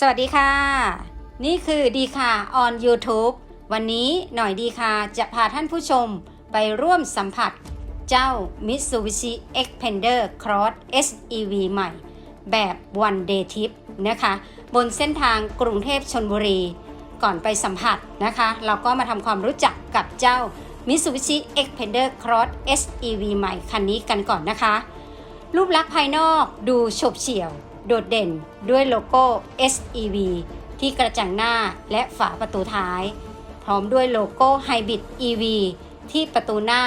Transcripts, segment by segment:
สวัสดีค่ะ นี่คือดีค่ะ on YouTube วันนี้หน่อยดีค่ะ จะพาท่านผู้ชมไปร่วมสัมผัส เจ้า Mitsubishi Xpander Cross SEV ใหม่ แบบ one day trip นะคะ บนเส้นทางกรุงเทพชนบุรี ก่อนไปสัมผัสนะคะ เราก็มาทำความรู้จักกับเจ้า Mitsubishi Xpander Cross SEV ใหม่คันนี้กันก่อนนะคะ รูปลักษณ์ภายนอกดูโฉบเฉี่ยว โดดเด่นด้วยโลโก้ SEV ที่กระจังหน้าและฝาประตูท้าย พร้อมด้วยโลโก้ Hybrid EV ที่ประตูหน้า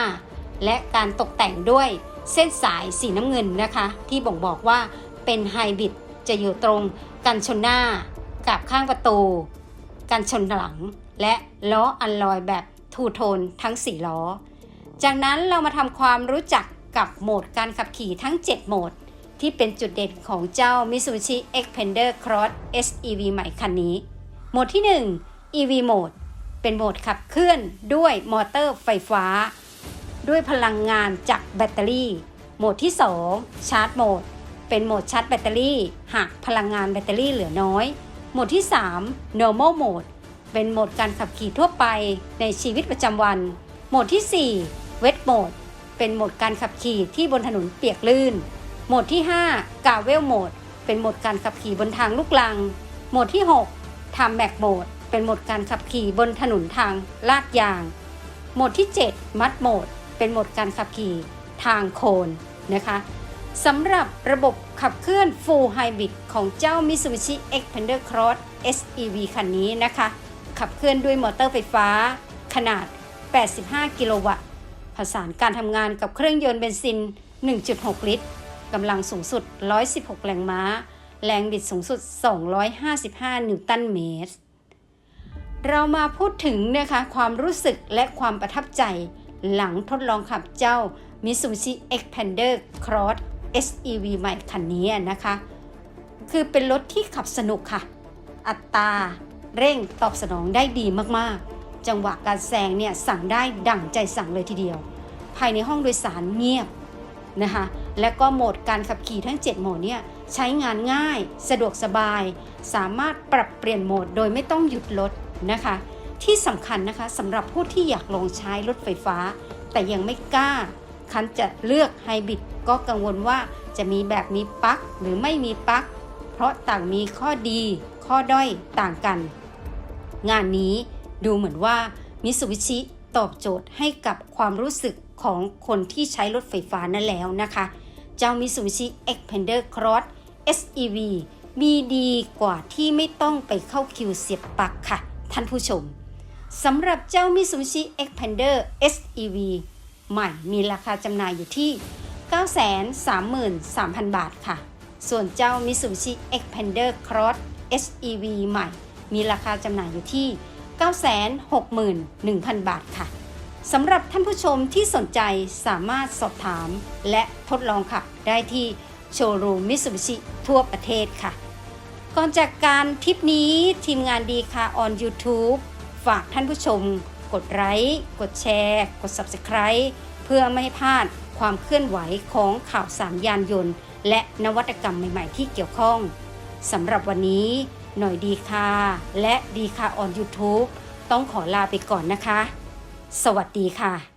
และการตกแต่งด้วยเส้นสายสีน้ำเงินนะคะ ที่บ่งบอกว่าเป็นไฮบริดจะอยู่ตรงกันชนหน้า กับข้างประตู กันชนหลัง และล้ออันลอยแบบทูโทนทั้ง 4 ล้อ จากนั้นเรามาทำความรู้จักกับโหมดการขับขี่ทั้ง 7 โหมด ที่เป็นจุดเด่นของเจ้า Mitsubishi Xpander Cross SEV ใหม่คันนี้ โหมดที่ 1 EV โหมด เป็นโหมดขับเคลื่อนด้วยมอเตอร์ไฟฟ้า ด้วยพลังงานจากแบตเตอรี่ โหมดที่ 2 ชาร์จโหมด เป็นโหมดชาร์จแบตเตอรี่ หากพลังงานแบตเตอรี่เหลือน้อย โหมดที่ 3 normal mode เป็นโหมดการขับขี่ทั่วไปในชีวิตประจำวัน โหมดที่ 4 wet mode เป็นโหมดการขับขี่ที่บนถนนเปียกลื่น หมดที่5 gravel mode เป็นโหมดการขับขี่บนทางลูกลัง โหมดที่6 time max mode เป็นโหมดการขับขี่บนถนนทางลาดยาง โหมดที่7 mud mode เป็นโหมดการขับขี่ทางโคนนะคะสำหรับระบบขับเคลื่อน Full Hybrid ของเจ้า Mitsubishi Xpander Cross SEV คันนี้นะคะ ขับเคลื่อนด้วยมอเตอร์ไฟฟ้า ขนาด 85 กิโลวัตต์ ผสานการทำงานกับเครื่องยนต์เบนซิน 1.6 ลิตร กำลังสูงสุด 116 แรงม้า แรงบิดสูงสุด 255 นิวตันเมตร เรามาพูดถึงนะคะความรู้สึกและความประทับใจหลังทดลองขับเจ้า Mitsubishi Xpander Cross SEV ใหม่คันนี้นะคะ คือเป็นรถที่ขับสนุกค่ะ อัตราเร่งตอบสนองได้ดีมากๆ จังหวะการแซงเนี่ยสั่งได้ดั่งใจสั่งเลยทีเดียว ภายในห้องโดยสารเงียบนะคะ และก็โหมดการขับขี่ทั้ง 7 โหมดเนี่ยใช้งานง่าย สะดวกสบาย สามารถปรับเปลี่ยนโหมดโดยไม่ต้องหยุดรถนะคะ ที่สำคัญนะคะสำหรับผู้ที่อยากลองใช้รถไฟฟ้า แต่ยังไม่กล้า คันจะเลือกไฮบริดก็กังวลว่าจะมีแบบมีปลั๊กหรือไม่มีปลั๊กเพราะต่างมีข้อดี ข้อด้อยต่างกัน งานนี้ดูเหมือนว่ามิสุบิชิตอบโจทย์ให้กับความรู้สึกของคนที่ใช้รถไฟฟ้านั่นแล้วนะคะ เจ้า Mitsubishi Xpander Cross SEV มีดีกว่าที่ไม่ต้องไปเข้าคิวเสียบปลั๊กค่ะ ท่านผู้ชมสำหรับเจ้า Mitsubishi Xpander SEV ใหม่มีราคาจำหน่ายอยู่ที่ 933,000 บาทค่ะ ส่วนเจ้า Mitsubishi Xpander Cross SEV ใหม่ มีราคาจำหน่ายอยู่ที่ 961,000 บาทค่ะ สำหรับท่านผู้ชมที่สนใจสามารถสอบถามและทดลองขับได้ที่โชว์รูม Mitsubishi ทั่วประเทศค่ะ ก่อนจากการทริปนี้ทีมงานดีค่ะ on YouTube ฝากท่านผู้ชม กดไลค์กดแชร์ กด Subscribe เพื่อไม่ให้พลาดความเคลื่อนไหวของข่าวสารยานยนต์ และนวัตกรรมใหม่ ๆ ที่เกี่ยวข้องสำหรับวันนี้ หน่อยดีค่ะและดีค่ะ on YouTube ต้องขอลาไปก่อนนะคะ สวัสดีค่ะ